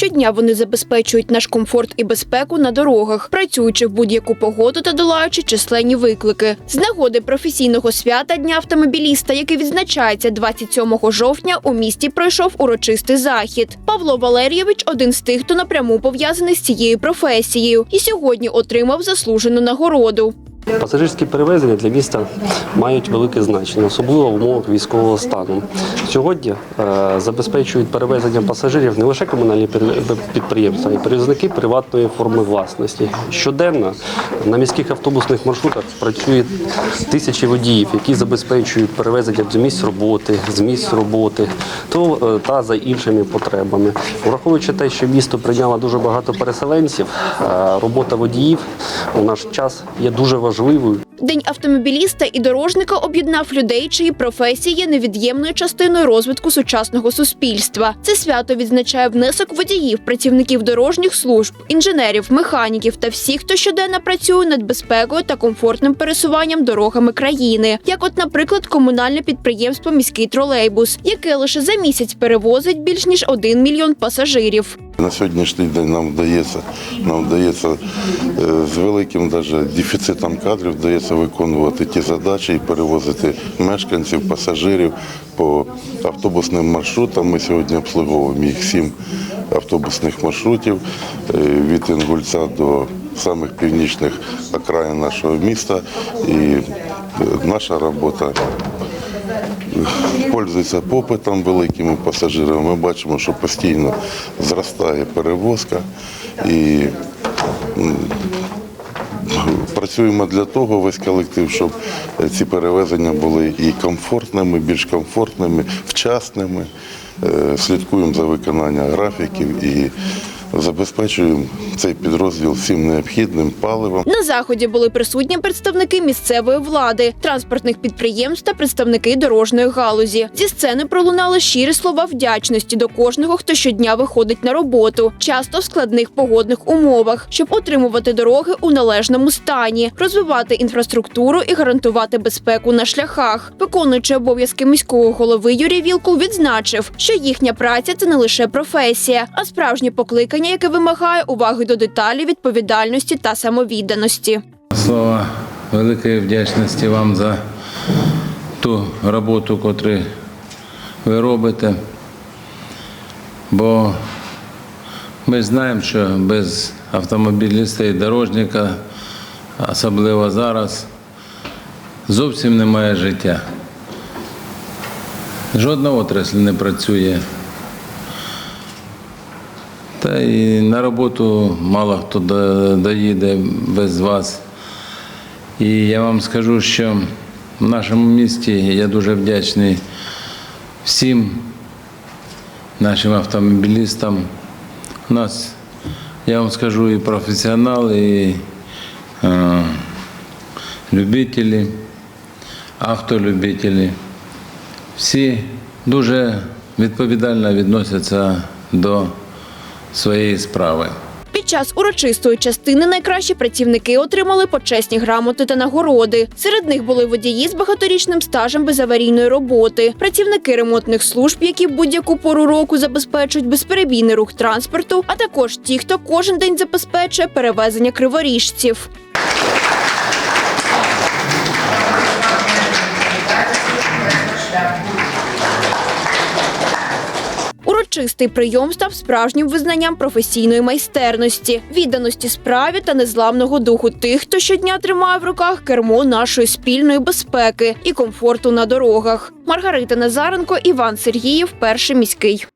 Щодня вони забезпечують наш комфорт і безпеку на дорогах, працюючи в будь-яку погоду та долаючи численні виклики. З нагоди професійного свята Дня автомобіліста, який відзначається 27 жовтня, у місті пройшов урочистий захід. Павло Валерійович один з тих, хто напряму пов'язаний з цією професією, і сьогодні отримав заслужену нагороду. Пасажирські перевезення для міста мають велике значення, особливо в умовах військового стану. Сьогодні е, забезпечують перевезення пасажирів не лише комунальні підприємства, а й перевізники приватної форми власності. Щоденно на міських автобусних маршрутах працює тисячі водіїв, які забезпечують перевезення з місць роботи, з місць роботи е, та за іншими потребами. Враховуючи те, що місто прийняло дуже багато переселенців, е, робота водіїв у наш час є дуже важливою. День автомобіліста і дорожника об'єднав людей, чиї професії є невід'ємною частиною розвитку сучасного суспільства. Це свято відзначає внесок водіїв, працівників дорожніх служб, інженерів, механіків та всіх, хто щоденно працює над безпекою та комфортним пересуванням дорогами країни. Як, от, наприклад, комунальне підприємство Міський тролейбус, яке лише за місяць перевозить більш ніж один мільйон пасажирів. На сьогоднішній день нам вдається, нам вдається е, з великим дефіцитом кадрів вдається виконувати ті задачі і перевозити мешканців, пасажирів по автобусним маршрутам. Ми сьогодні обслуговуємо їх сім автобусних маршрутів е, від Інгульця до самих північних окраїн нашого міста. І е, наша робота пользується попитом великим у пасажирів. Ми бачимо, що постійно зростає перевозка і працюємо для того, весь колектив, щоб ці перевезення були і комфортними, більш комфортними, вчасними. Е, Слідкуємо за виконанням графіків і забезпечуємо цей підрозділ всім необхідним паливом. На заході були присутні представники місцевої влади, транспортних підприємств та представники дорожньої галузі. Зі сцени пролунали щирі слова вдячності до кожного, хто щодня виходить на роботу, часто в складних погодних умовах, щоб отримувати дороги у належному стані, розвивати інфраструктуру і гарантувати безпеку на шляхах. Виконуючи обов'язки міського голови Юрій Вілкул відзначив, що їхня праця це не лише професія, а справжнє покликання, яке вимагає уваги до деталей, відповідальності та самовідданості. Слова великої вдячності вам за ту роботу, яку ви робите. Бо ми знаємо, що без автомобіліста і дорожника, особливо зараз, зовсім немає життя. Жодна отрасль не працює. Та і на роботу мало хто доїде без вас. І я вам скажу, що в нашому місті я дуже вдячний всім нашим автомобілістам. У нас, я вам скажу, і професіонали, і е, любителі, автолюбителі. Всі дуже відповідально відносяться до своєї справи. Під час урочистої частини найкращі працівники отримали почесні грамоти та нагороди. Серед них були водії з багаторічним стажем безаварійної роботи, працівники ремонтних служб, які будь-яку пору року забезпечують безперебійний рух транспорту, а також ті, хто кожен день забезпечує перевезення криворіжців. Урочистий прийом став справжнім визнанням професійної майстерності, відданості справі та незламного духу тих, хто щодня тримає в руках кермо нашої спільної безпеки і комфорту на дорогах. Маргарита Назаренко, Іван Сергіїв, перший міський.